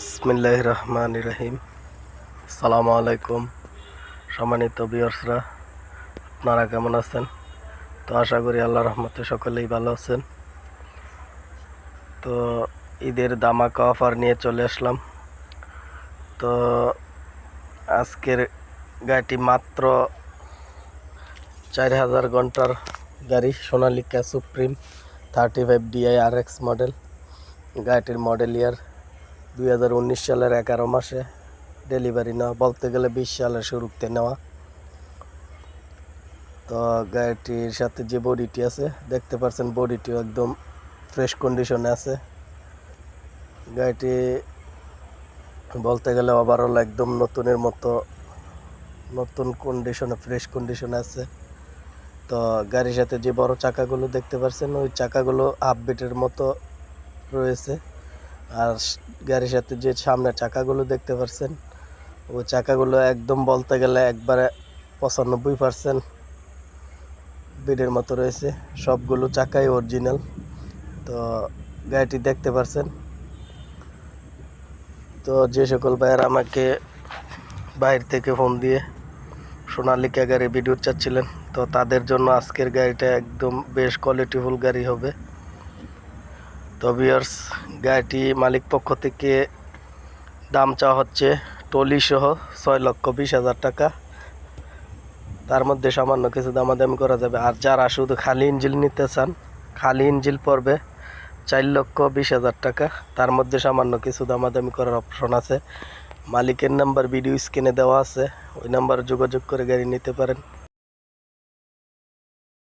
বিসমিল্লাহ রহমান রহিম সালাম আলাইকুম সম্মানিত বিয়র্সরা আপনারা কেমন আছেন? তো আশা করি আল্লাহ রহমতে সকলেই ভালো আছেন। তো ঈদের দামাকা অফার নিয়ে চলে আসলাম। তো আজকের গাড়িটি মাত্র চার হাজার ঘণ্টার গাড়ি, Sonalika supreme thirty five DI R X model গাড়িটির মডেল ইয়ার দুই হাজার উনিশ সালের এগারো মাসে ডেলিভারি নেওয়া, বলতে গেলে বিশ সালের শুরুতে নেওয়া। তো গাড়িটির সাথে যে বডিটি আছে, দেখতে পাচ্ছেন বডিটিও একদম ফ্রেশ কন্ডিশনে আছে। গাড়িটি বলতে গেলে ওভারঅল একদম নতুনের মতো, নতুন কন্ডিশনে ফ্রেশ কন্ডিশনে আছে। তো গাড়ির সাথে যে বড় চাকাগুলো দেখতে পাচ্ছেন ওই চাকাগুলো বিটের মতো রয়েছে। আর গাড়ির সাথে যে সামনের চাকাগুলো দেখতে পাচ্ছেন ওই চাকাগুলো একদম বলতে গেলে একবারে পঁচানব্বই পার্সেন্ট বিডের মতো রয়েছে। সবগুলো চাকাই অরিজিনাল তো গাড়িটি দেখতে পাচ্ছেন তো যে সকল ভাইয়ের আমাকে বাইরে থেকে ফোন দিয়ে সোনালিকা গাড়ি ভিডিও চাচ্ছিলেন, তো তাদের জন্য আজকের গাড়িটা একদম বেশ কোয়ালিটিফুল গাড়ি হবে। তো বিয়ার্স গাড়িটি মালিক পক্ষ থেকে দাম চাওয়া হচ্ছে টলি সহ ছয় লক্ষ বিশ হাজার টাকা। তার মধ্যে সামান্য কিছু দামাদামি করা যাবে। আর যারা শুধু খালি ইঞ্জিল নিতে চান, খালি ইঞ্জিল পড়বে চার লক্ষ বিশ হাজার টাকা। তার মধ্যে সামান্য কিছু দামাদামি করার অপশন আছে। মালিকের নাম্বার ভিডিও স্ক্রিনে দেওয়া আছে। ওই নাম্বারে যোগাযোগ করে গাড়ি নিতে পারেন।